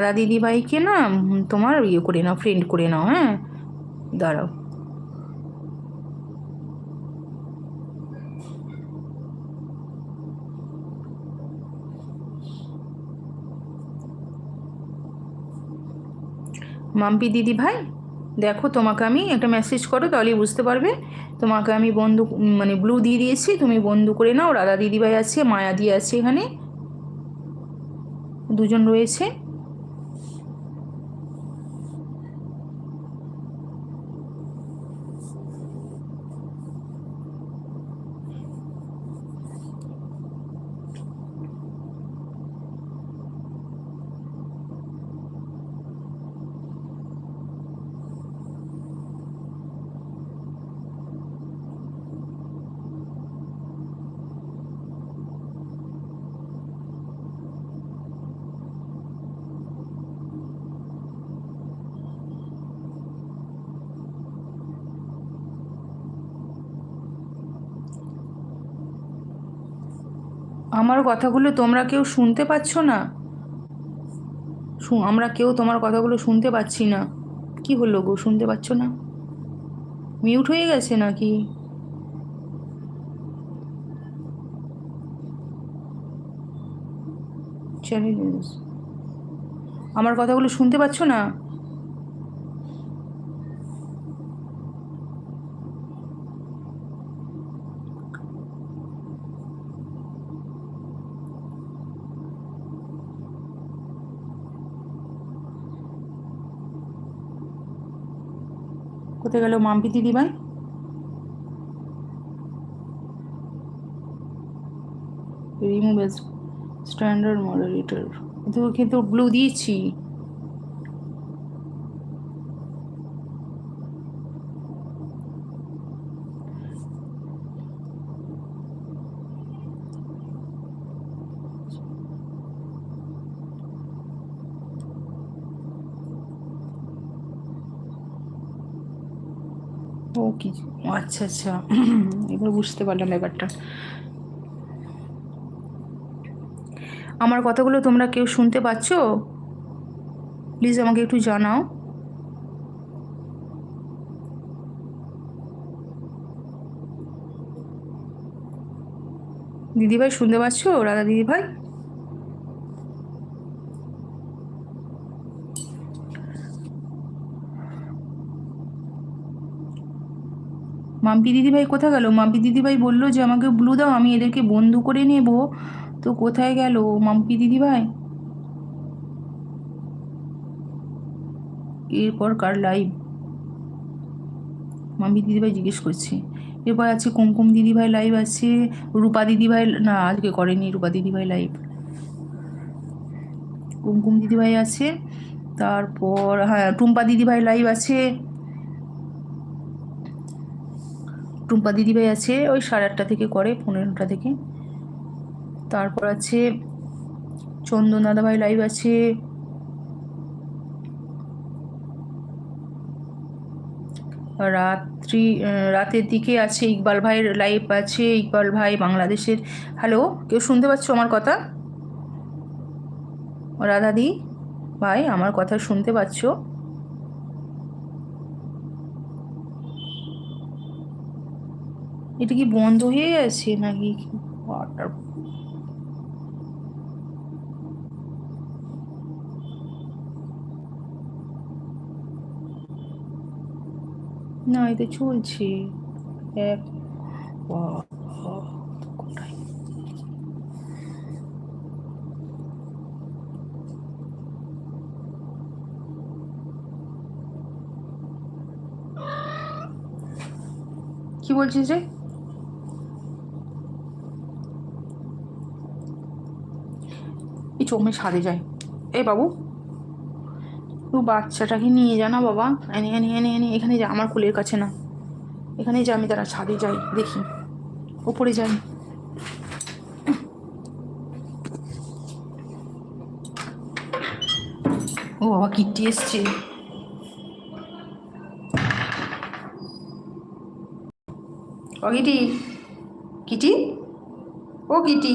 দাদা দিদিভাইকে না তোমার ইয়ে করে নাও ফ্রেন্ড করে নাও হ্যাঁ? দাঁড়াও। মাম্পি দিদি ভাই, দেখো তোমাকে আমি একটা মেসেজ করো, তাহলেই বুঝতে পারবে। তোমাকে আমি বন্ধু মানে ব্লু দিয়ে দিয়েছি, তুমি বন্ধু করে নাও, রাধা দিদিভাই আছে, মায়া দিয়ে আছে এখানে। দুজন রয়েছে। আমার কথাগুলো তোমরা কেউ শুনতে পাচ্ছ না? আমরা কেউ তোমার কথাগুলো শুনতে পাচ্ছি না। কি হলো গো, শুনতে পাচ্ছ না? মিউট হয়ে গেছে নাকি? আমার কথাগুলো শুনতে পাচ্ছ না? কোথায় গেল মাম্পি দিদি ভাই? রিমুভ স্ট্যান্ডার্ড মডারেটর কিন্তু কিন্তু ব্লু দিয়েছি। ও কি? আচ্ছা আচ্ছা। এবার বুঝতে পারলাম ব্যাপারটা। আমার কথাগুলো তোমরা কেউ শুনতে পাচ্ছ? প্লিজ আমাকে একটু জানাও। দিদিভাই শুনতে পাচ্ছ? রাধা দিদিভাই? মাম্পি দিদিভাই কোথায় গেল? মাম্পি দিদিভাই বলল যে, আমাকে ব্লু দাও, আমি এদেরকে বন্ধু করে নেব। তো কোথায় গেল মাম্পি দিদিভাই? এরপর কার লাইভ মাম্পি দিদিভাই জিজ্ঞেস করছে। এরপর আছে কুমকুম দিদিভাই লাইভ আছে, রূপা দিদিভাই, না, আজকে করেনি রূপা দিদিভাই লাইভ কুমকুম দিদিভাই আছে, তারপর হ্যাঁ টুম্পা দিদিভাই লাইভ আছে। টুম্পা দিদিভাই আছে ওই সাড়ে আটটা থেকে করে পনেরোটা থেকে। তারপর আছে চন্দন দাদাভাই লাইভ আছে। রাত্রি রাতের দিকে আছে ইকবাল ভাইয়ের লাইভ আছে, ইকবাল ভাই বাংলাদেশের। হ্যালো কেউ শুনতে পাচ্ছ আমার কথা? রাধাদি ভাই, আমার কথা শুনতে পাচ্ছ? এটা কি বন্ধ হয়ে গেছে নাকি? ওয়াটার না এটা চলছে। এক কি বলছিস রে? এই চোখে ছাদে যায় এই বাবু তো বাচ্চাটাকে নিয়ে যা না বাবা। এনে এনে এনে এনে, এখানে যা, আমার কোলের কাছে না। এখানে যা, আমি তারা ছাদে যাই, দেখি। ওপরে যাই। ও বাবা, কিট্টি এসছে। ও কিটি কিটি ও কিটি